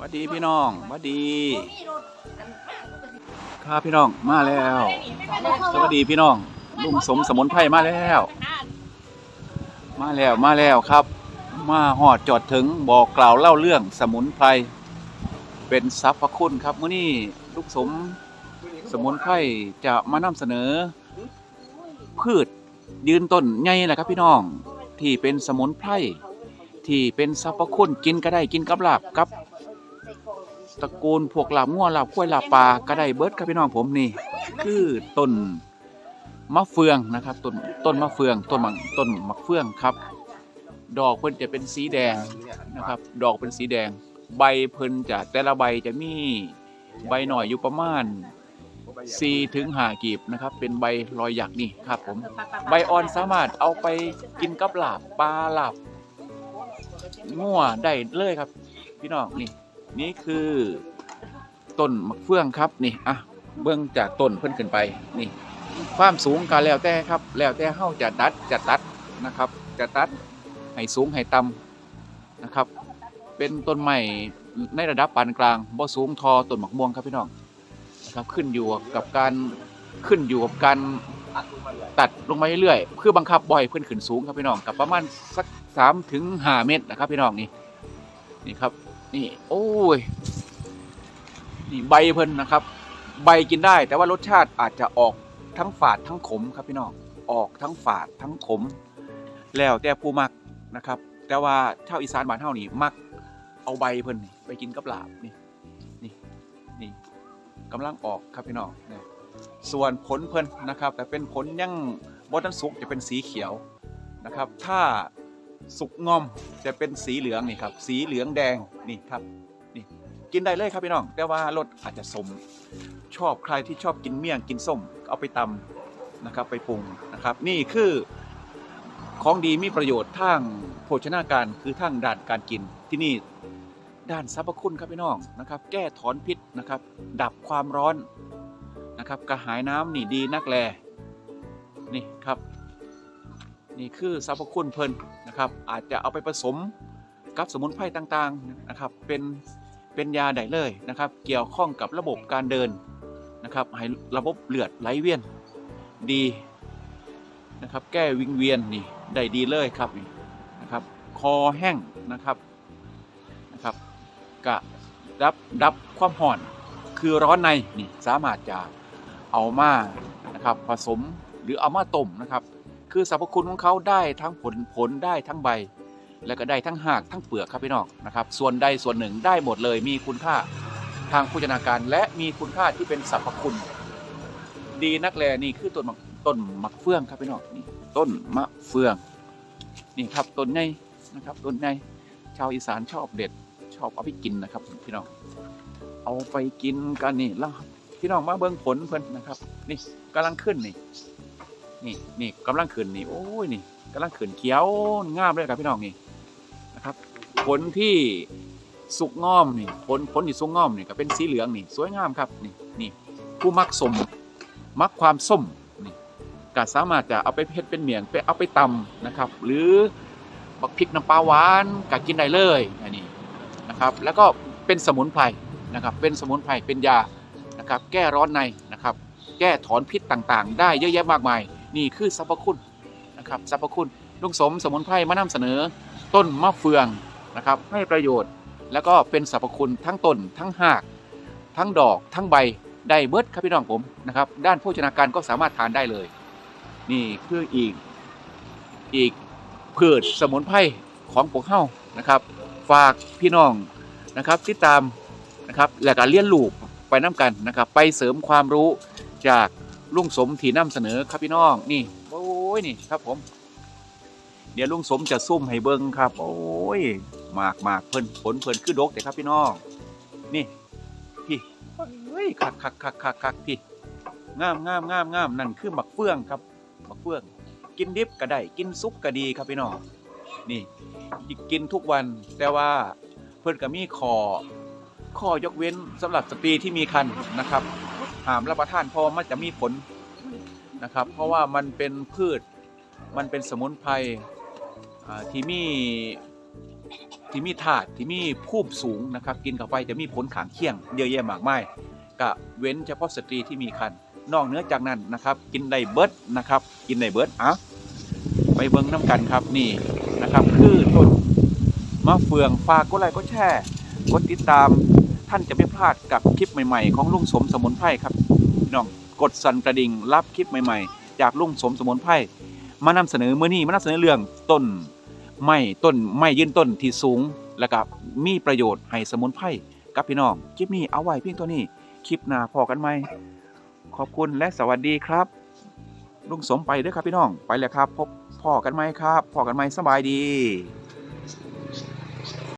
วัสดีพี่น้องวัสดีครับพี่น้องมาแล้ว สวัสดีพี่น้องลุงสมสมุนไพรมาแล้ว มาแล้วมาแล้วครับ มาหอดจอดถึงบอกกล่าวเล่าเรื่องสมุนไพรเป็นสรรพคุณครับมื้อนี้ลูกสมสมุนไพรจะมานำเสนอ พืชยืนต้นใหญ่แหละครับพี่น้องที่เป็นสมุนไพรที่เป็นสรรพคุณกินก็ได้กินกับลาบกับ ตระกูลพวกหลาบงัวหลาบข้วยลาบปลาก็ได้เบิดครับพี่น้องผมนี่ คือต้นมะเฟืองนะครับต้นต้นมะเฟืองต้นมะต้นมะเฟืองครับ ดอกเพิ่นจะเป็นสีแดงนะครับ ดอกเป็นสีแดง ใบเพิ่นจะแต่ละใบจะมีใบหน่อยอยู่ประมาณ4ถึง5กีบนะครับ เป็นใบรอยหยักนี่ครับผมใบอ่อนสามารถเอาไปกินกับหลาบปลาหลาบงัวได้เลยครับ พี่น้องนี่ นี่คือต้นมะเฟืองครับนี่อะเบื้องจากต้นเพิ่นขึ้นไปนี่ ความสูงก็แล้วแต่ครับ แล้วแต่เฮาจะตัดจะตัดนะครับ จะตัดให้สูงให้ต่ำนะครับ เป็นต้นไม้ในระดับปานกลางบ่สูงทอต้นมะม่วงครับพี่น้องนะครับขึ้นอยู่กับการขึ้นอยู่กับการตัดลงมาเรื่อยๆคือบังคับบ่อยเพิ่อนขึ้นสูงครับพี่น้องกับประมาณสัก3ถึง5เมตรนะครับพี่น้องนี่นี่ครับ นี่ โอ้ย นี่ใบเพิ่นนะครับ ใบกินได้ แต่ว่ารสชาติอาจจะออกทั้งฝาดทั้งขมครับพี่น้องออกทั้งฝาดทั้งขม แล้วแต่ผู้มักนะครับ แต่ว่าชาวอีสานบ้านเฮานี่มัก เอาใบเพิ่นไปกินกับลาบนี่นี่นี่กำลังออกครับพี่น้องนส่วนผลเพิ่นนะครับ แต่เป็นผลยังบ่ทันสุกจะเป็นสีเขียวนะครับ ถ้า สุกงอมจะเป็นสีเหลืองนี่ครับ สีเหลืองแดงนี่ครับนี่กินได้เลยครับพี่น้อง แต่ว่ารสอาจจะสม ชอบใครที่ชอบกินเมี่ยงกินส้มเอาไปตำนะครับไปปรุงนะครับ นี่คือของดีมีประโยชน์ทางโภชนาการคือทางด้านการกินที่นี่ด้านสรรพคุณครับพี่น้องนะครับ แก้ถอนพิษนะครับ ดับความร้อนนะครับ กระหายน้ำนี่ดีนักแลนี่ครับ นี่คือสรรพคุณเพลิน นะครับ อาจจะเอาไปผสมกับสมุนไพรต่างๆนะครับ เป็นเป็นยาได้เลยนะครับ เกี่ยวข้องกับระบบการเดินนะครับ ให้ระบบเลือดไหลเวียนดีนะครับ แก้วิงเวียนนี่ได้ดีเลยครับนี่นะครับ คอแห้งนะครับนะครับกะดับดับความห่อนคือร้อนในนี่สามารถจะเอามานะครับผสมหรือเอามาต้มนะครับ คือสรรพคุณของเขาได้ทั้งผลผลได้ทั้งใบ และก็ได้ทั้งหากทั้งเปลือกครับพี่น้องนะครับ ส่วนใดส่วนหนึ่งได้หมดเลยมีคุณค่าทางโภชนาการและมีคุณค่าที่เป็นสรรพคุณ ดีนักแลนี่คือต้นมะต้นมะเฟืองครับพี่น้องนี่ต้นมะเฟืองนี่ครับต้นใหญ่นะครับต้นใหญ่ชาวอีสานชอบเด็ดชอบเอาไปกินนะครับพี่น้องเอาไปกินกันนี่แล้วพี่น้องมาเบิ่งผลเพิ่นนะครับ นี่กำลังขึ้นนี่ นี่นี่กำลังขึ้นนี่โอ้ยนี่กำลังขึ้นเขียวงามเลยครับพี่น้องนี่นะครับ ผลที่สุกงอมนี่ผลผลที่สุกงอมนี่ก็เป็นสีเหลืองนี่สวยงามครับนี่นี่ผู้มักสมมักความส้มนี่ก็สามารถจะเอาไปเพ็ดเป็นเมียงไปเอาไปตำนะครับ หรือบักพริกน้ำปลาหวานก็กินได้เลยอันนี้นะครับ แล้วก็เป็นสมุนไพรนะครับ เป็นสมุนไพรเป็นยานะครับ แก้ร้อนในนะครับ แก้ถอนพิษต่างๆ ได้เยอะแยะมากมาย นี่คือสรรพคุณนะครับสรรพคุณลุงสมสมุนไพรมานำเสนอ ต้นมะเฟืองนะครับให้ประโยชน์ แล้วก็เป็นสรรพคุณทั้งต้นทั้งหาก ทั้งดอกทั้งใบได้เบิดครับพี่น้องผมนะครับ ด้านโภชนาการก็สามารถทานได้เลย นี่คืออีกอีกพืชสมุนไพรของพวกเฮานะครับ ฝากพี่น้องนะครับติดตามนะครับและการเลี้ยนลูกไปน้กันนะครับ ไปเสริมความรู้จาก ลุงสมที่นำเสนอครับพี่น้องนี่โอ้ยนี่ครับผม เดี๋ยวลุงสมจะซุ่มให้เบิ้งครับ โอ้ยมากมากเพิ่นผลเพิ่นคือดกแต่ครับพี่น้อง นี่พี่เฮ้ยคักคักคักคักคักพี่งามงามงามงามนั่นคือหมักเฟืองครับหมักเฟือง กินดิบก็ได้กินซุปก็ดีครับพี่น้องนี่กินทุกวันแต่ว่าเพิ่นก็มีขอข้อยกเว้นสำหรับสตรีที่มีครรภ์นะครับ หามรับประทานเพราะว่ามันจะมีผลนะครับ เพราะว่ามันเป็นพืชมันเป็นสมุนไพรที่มีที่มีธาตุที่มีภูมิสูงนะครับ กินเข้าไปจะมีผลขางเคียงเยอะแยะมากมายก็เว้นเฉพาะสตรีที่มีครรภ์นอกเหนือจากนั้นนะครับ กินได้เบิร์ดนะครับ กินได้เบิร์ดอะไปเบิ่งน้ำกันครับนี่นะครับ คือต้นมะเฟืองฝากกดไลค์กดแชร์กดติดตาม ท่านจะไม่พลาดกับคลิปใหม่ๆ ของลุงสมสมุนไพรครับพี่น้องกดสั่นกระดิ่งรับคลิปใหม่ๆ จากลุงสมสมุนไพรมานำเสนอเมื่อนี้มานำเสนอเรื่องต้นไม้ต้นไม้ยืนต้นที่สูง แล้วก็มีประโยชน์ให้สมุนไพรกับพี่น้องคลิปนี้เอาไว้เพียงตัวนี้คลิปหน้าพอกันไหมขอบคุณและสวัสดีครับ ลุงสมไปเด้วยครับพี่น้องไปแล้วครับ พบพ่อกันไหมครับพ่อกันไหมสบายดี